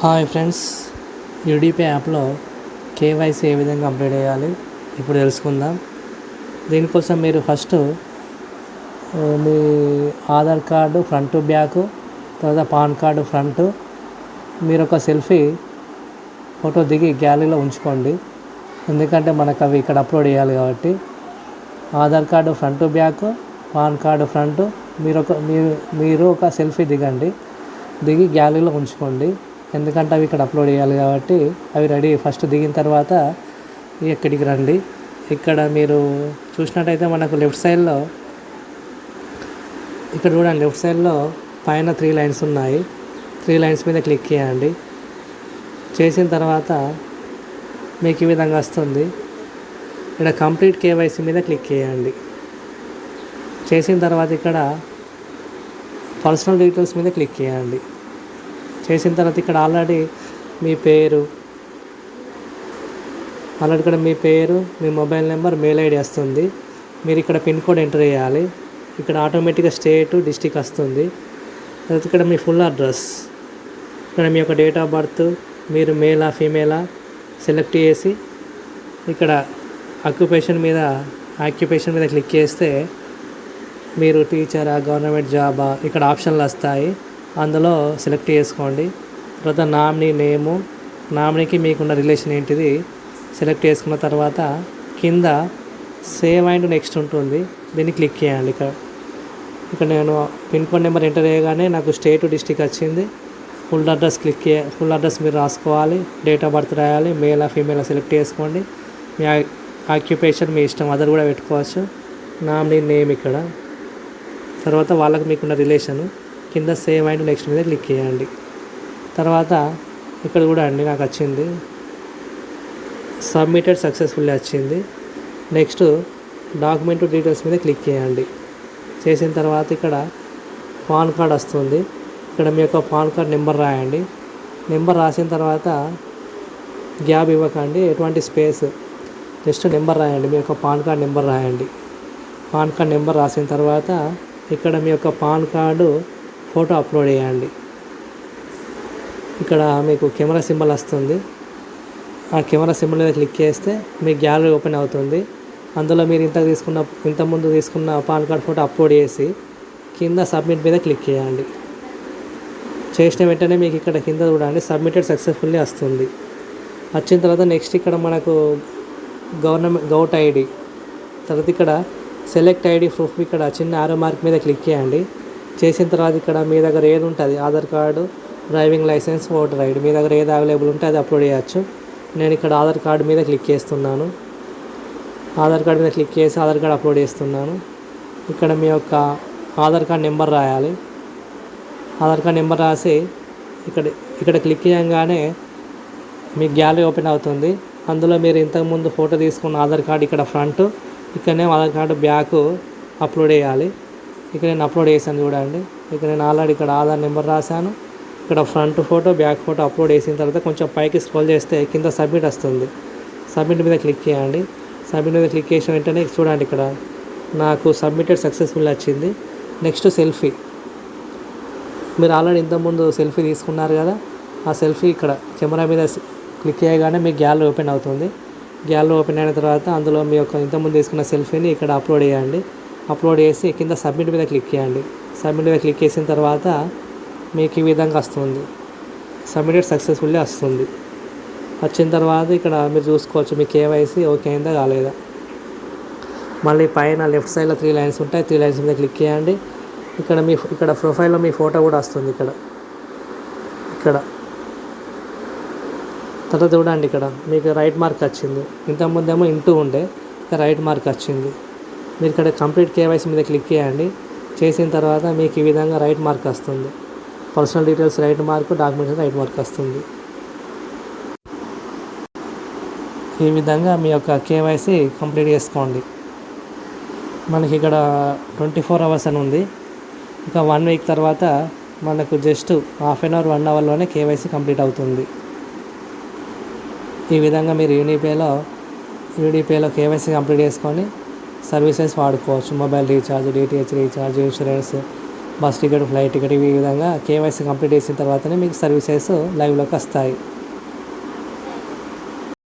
Hi friends UDP యాప్లో KYC ఏ విధంగా కంప్లీట్ చేయాలి ఇప్పుడు తెలుసుకుందాం. దీనికోసం మీరు ఫస్ట్ మీ ఆధార్ కార్డు ఫ్రంట్ బ్యాక్ తర్వాత పాన్ కార్డు ఫ్రంట్ మీరు ఒక సెల్ఫీ ఫోటో దిగి గ్యాలరీలో ఉంచుకోండి. ఎందుకంటే మనకు అవి ఇక్కడ అప్లోడ్ చేయాలి కాబట్టి. Aadhaar card front back PAN card front మీరు ఒక మీరు మీరు ఒక సెల్ఫీ దిగండి. దిగి గ్యాలరీలో ఉంచుకోండి. ఎందుకంటే అవి ఇక్కడ అప్లోడ్ చేయాలి కాబట్టి అవి రెడీ ఫస్ట్ దిగిన తర్వాత ఇక్కడికి రండి. ఇక్కడ మీరు చూసినట్టయితే మనకు లెఫ్ట్ సైడ్లో ఇక్కడ చూడండి లెఫ్ట్ సైడ్లో పైన త్రీ లైన్స్ ఉన్నాయి. త్రీ లైన్స్ మీద క్లిక్ చేయండి. చేసిన తర్వాత మీకు ఈ విధంగా వస్తుంది. ఇక్కడ కంప్లీట్ కేవైసీ మీద క్లిక్ చేయండి. చేసిన తర్వాత ఇక్కడ పర్సనల్ డీటెయిల్స్ మీద క్లిక్ చేయండి. చేసిన తర్వాత ఇక్కడ ఆల్రెడీ మీ పేరు ఆల్రెడీ ఇక్కడ మీ పేరు మీ మొబైల్ నెంబర్ మెయిల్ ఐడి వస్తుంది. మీరు ఇక్కడ పిన్ కోడ్ ఎంటర్ చేయాలి. ఇక్కడ ఆటోమేటిక్గా స్టేట్ డిస్టిక్ వస్తుంది. తర్వాత ఇక్కడ మీ ఫుల్ అడ్రస్ ఇక్కడ మీ యొక్క డేట్ ఆఫ్ బర్త్ మీరు మేలా ఫీమేలా సెలెక్ట్ చేసి ఇక్కడ ఆక్యుపేషన్ మీద ఆక్యుపేషన్ మీద క్లిక్ చేస్తే మీరు టీచరా గవర్నమెంట్ జాబా ఇక్కడ ఆప్షన్లు వస్తాయి. అందులో సెలెక్ట్ చేసుకోండి. తర్వాత నామినీ నేము నామినీకి మీకున్న రిలేషన్ ఏంటిది సెలెక్ట్ చేసుకున్న తర్వాత కింద సేవ్ అండ్ నెక్స్ట్ ఉంటుంది. దీన్ని క్లిక్ చేయండి ఇక్కడ. ఇక్కడ నేను పిన్ కోడ్ నెంబర్ ఎంటర్ చేయగానే నాకు స్టేట్ డిస్టిక్ వచ్చింది. ఫుల్ అడ్రస్ క్లిక్ చే ఫుల్ అడ్రస్ మీరు రాసుకోవాలి. డేట్ ఆఫ్ బర్త్ రాయాలి. మేలా ఫీమేల్ సెలెక్ట్ చేసుకోండి. మీ ఆక్యుపేషన్ మీ ఇష్టం అదర్ కూడా పెట్టుకోవచ్చు. నామినీ నేమ్ ఇక్కడ. తర్వాత వాళ్ళకి మీకున్న రిలేషను కింద సేవ్ అండ్ నెక్స్ట్ మీద క్లిక్ చేయండి. తర్వాత ఇక్కడ కూడా అండి నాకు వచ్చింది. సబ్మిటెడ్ సక్సెస్ఫుల్లీ వచ్చింది. నెక్స్ట్ డాక్యుమెంట్ డీటెయిల్స్ మీద క్లిక్ చేయండి. చేసిన తర్వాత ఇక్కడ పాన్ కార్డ్ వస్తుంది. ఇక్కడ మీ యొక్క పాన్ కార్డ్ నెంబర్ రాయండి. నెంబర్ రాసిన తర్వాత గ్యాప్ ఇవ్వకండి. ఎటువంటి స్పేస్ జస్ట్ నెంబర్ రాయండి. మీ యొక్క పాన్ కార్డ్ నెంబర్ రాయండి. పాన్ కార్డ్ నెంబర్ రాసిన తర్వాత ఇక్కడ మీ యొక్క పాన్ కార్డు ఫోటో అప్లోడ్ చేయండి. ఇక్కడ మీకు కెమెరా సింబల్ వస్తుంది. ఆ కెమెరా సింబల్ మీద క్లిక్ చేస్తే మీ గ్యాలరీ ఓపెన్ అవుతుంది. అందులో మీరు ఇంత తీసుకున్న ఇంతకుముందు తీసుకున్న పాన్ కార్డ్ ఫోటో అప్లోడ్ చేసి కింద సబ్మిట్ మీద క్లిక్ చేయండి. చేసిన వెంటనే మీకు ఇక్కడ కింద చూడండి సబ్మిటెడ్ సక్సెస్ఫుల్లీ వస్తుంది. వచ్చిన తర్వాత నెక్స్ట్ ఇక్కడ మనకు గవర్నమెంట్ గౌట్ ఐడి. తర్వాత ఇక్కడ సెలెక్ట్ ఐడి ప్రూఫ్ ఇక్కడ చిన్న ఆరో మార్క్ మీద క్లిక్ చేయండి. చేసిన తర్వాత ఇక్కడ మీ దగ్గర ఏది ఉంటుంది? Aadhaar card driving licence voter ID మీ దగ్గర ఏది అవైలబుల్ ఉంటే అది అప్లోడ్ చేయొచ్చు. నేను ఇక్కడ ఆధార్ కార్డు మీద క్లిక్ చేస్తున్నాను. ఆధార్ కార్డు మీద క్లిక్ చేసి ఆధార్ కార్డు అప్లోడ్ చేస్తున్నాను. ఇక్కడ మీ యొక్క ఆధార్ కార్డ్ నెంబర్ రాయాలి. ఆధార్ కార్డ్ నెంబర్ రాసి ఇక్కడ ఇక్కడ క్లిక్ చేయగానే మీ గ్యాలరీ ఓపెన్ అవుతుంది. అందులో మీరు ఇంతకుముందు ఫోటో తీసుకున్న ఆధార్ కార్డు ఇక్కడ ఫ్రంట్ ఇక్కడనే ఆధార్ కార్డు బ్యాక్ అప్లోడ్ చేయాలి. ఇక్కడ నేను అప్లోడ్ చేశాను చూడండి. ఇక్కడ నేను ఆల్రెడీ ఇక్కడ ఆధార్ నెంబర్ రాశాను. ఇక్కడ front photo back photo upload చేసిన తర్వాత కొంచెం పైకి స్క్రోల్ చేస్తే కింద సబ్మిట్ వస్తుంది. సబ్మిట్ మీద క్లిక్ చేయండి. సబ్మిట్ మీద క్లిక్ చేసిన వెంటనే చూడండి ఇక్కడ నాకు సబ్మిటెడ్ సక్సెస్ఫుల్ వచ్చింది నెక్స్ట్ సెల్ఫీ. మీరు ఆల్రెడీ ఇంతకుముందు సెల్ఫీ తీసుకున్నారు కదా. ఆ సెల్ఫీ ఇక్కడ కెమెరా మీద క్లిక్ చేయగానే మీ గ్యాలరీ ఓపెన్ అవుతుంది. గ్యాలరీ ఓపెన్ అయిన తర్వాత అందులో మీ యొక్క ఇంతకుముందు తీసుకున్న సెల్ఫీని ఇక్కడ అప్లోడ్ చేయండి. అప్లోడ్ చేసి కింద సబ్మిట్ మీద క్లిక్ చేయండి. సబ్మిట్ మీద క్లిక్ చేసిన తర్వాత మీకు ఈ విధంగా వస్తుంది. సబ్మిటెడ్ సక్సెస్ఫుల్లీ వస్తుంది. వచ్చిన తర్వాత ఇక్కడ మీరు చూసుకోవచ్చు మీ కేవైసీ ఓకే అయిందా కాలేదా మళ్ళీ పైన లెఫ్ట్ సైడ్లో త్రీ లైన్స్ ఉంటాయి. త్రీ లైన్స్ మీద క్లిక్ చేయండి. ఇక్కడ మీ ఇక్కడ ప్రొఫైల్లో మీ ఫోటో కూడా వస్తుంది ఇక్కడ. ఇక్కడ. తర్వాత చూడండి ఇక్కడ. మీకు రైట్ మార్క్ వచ్చింది. ఇంతకుముందేమో ఇంటూ ఉండే. రైట్ మార్క్ వచ్చింది. మీరు ఇక్కడ కంప్లీట్ కేవైసీ మీద క్లిక్ చేయండి. చేసిన తర్వాత మీకు ఈ విధంగా రైట్ మార్క్ వస్తుంది. Personal details right mark documents right mark వస్తుంది. ఈ విధంగా మీ యొక్క కేవైసీ కంప్లీట్ చేసుకోండి. మనకి ఇక్కడ ట్వంటీ ఫోర్ అవర్స్ అని ఉంది. ఇంకా వన్ వీక్ తర్వాత మనకు just half an hour one అవర్లోనే KYC complete అవుతుంది. ఈ విధంగా మీరు యూనిపేలో యూడిపేలో కేవైసీ కంప్లీట్ చేసుకొని సర్వీసెస్ వాడుకోవచ్చు. Mobile recharge DTH recharge insurance bus ticket flight ticket ఈ విధంగా కేవైసీ కంప్లీట్ చేసిన తర్వాతనే మీకు సర్వీసెస్ లైవ్లోకి వస్తాయి.